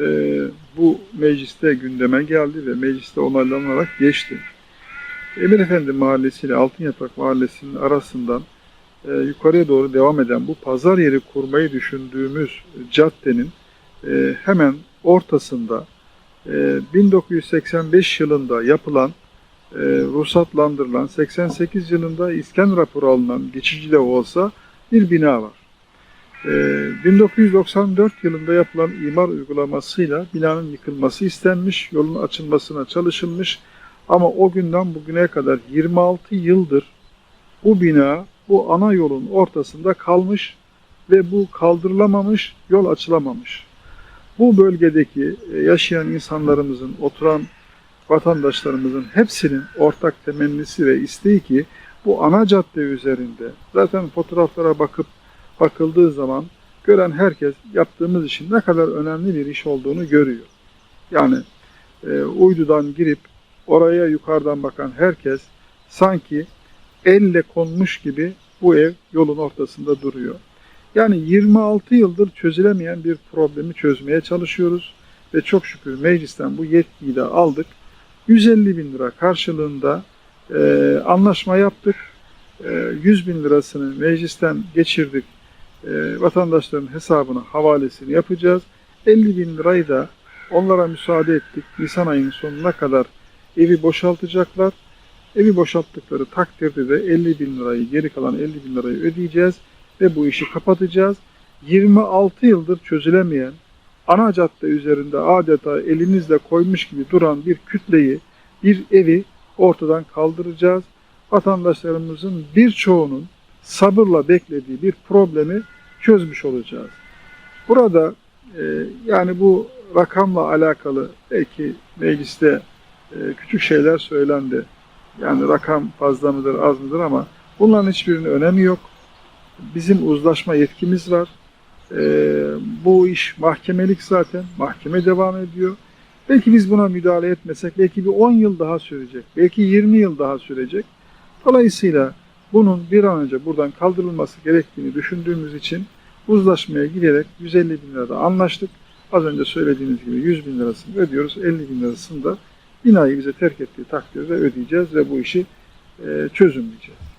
e, bu mecliste gündeme geldi ve mecliste onaylanarak geçti. Emir Efendi Mahallesi ile Altın Yaprak Mahallesi'nin arasından e, yukarıya doğru devam eden bu pazar yeri kurmayı düşündüğümüz caddenin e, hemen ortasında e, 1985 yılında yapılan e, ruhsatlandırılan 88 yılında iskan raporu alınan geçici de olsa bir bina var. E, 1994 yılında yapılan imar uygulamasıyla binanın yıkılması istenmiş, yolun açılmasına çalışılmış ama o günden bugüne kadar 26 yıldır bu bina bu ana yolun ortasında kalmış ve bu kaldırılamamış, yol açılamamış. Bu bölgedeki e, yaşayan insanlarımızın, oturan vatandaşlarımızın hepsinin ortak temennisi ve isteği ki bu ana cadde üzerinde zaten fotoğraflara bakıp bakıldığı zaman gören herkes yaptığımız işin ne kadar önemli bir iş olduğunu görüyor. Yani e, uydudan girip oraya yukarıdan bakan herkes sanki elle konmuş gibi bu ev yolun ortasında duruyor. Yani 26 yıldır çözülemeyen bir problemi çözmeye çalışıyoruz ve çok şükür meclisten bu yetkiyi de aldık. 150 bin lira karşılığında e, anlaşma yaptık. E, 100 bin lirasını meclisten geçirdik. E, vatandaşların hesabına havalesini yapacağız. 50 bin lirayı da onlara müsaade ettik. Nisan ayının sonuna kadar evi boşaltacaklar. Evi boşalttıkları takdirde de 50 bin lirayı, geri kalan 50 bin lirayı ödeyeceğiz ve bu işi kapatacağız. 26 yıldır çözülemeyen, ana cadde üzerinde adeta elinizle koymuş gibi duran bir kütleyi, bir evi ortadan kaldıracağız. Vatandaşlarımızın birçoğunun sabırla beklediği bir problemi çözmüş olacağız. Burada e, yani bu rakamla alakalı belki mecliste e, küçük şeyler söylendi. Yani rakam fazla mıdır az mıdır ama bunların hiçbirinin önemi yok. Bizim uzlaşma yetkimiz var. Ee, bu iş mahkemelik zaten. Mahkeme devam ediyor. Belki biz buna müdahale etmesek belki bir 10 yıl daha sürecek. Belki 20 yıl daha sürecek. Dolayısıyla bunun bir an önce buradan kaldırılması gerektiğini düşündüğümüz için uzlaşmaya giderek 150 bin lirada anlaştık. Az önce söylediğiniz gibi 100 bin lirasını ödüyoruz. 50 bin lirasını da binayı bize terk ettiği takdirde ödeyeceğiz ve bu işi e, çözümleyeceğiz.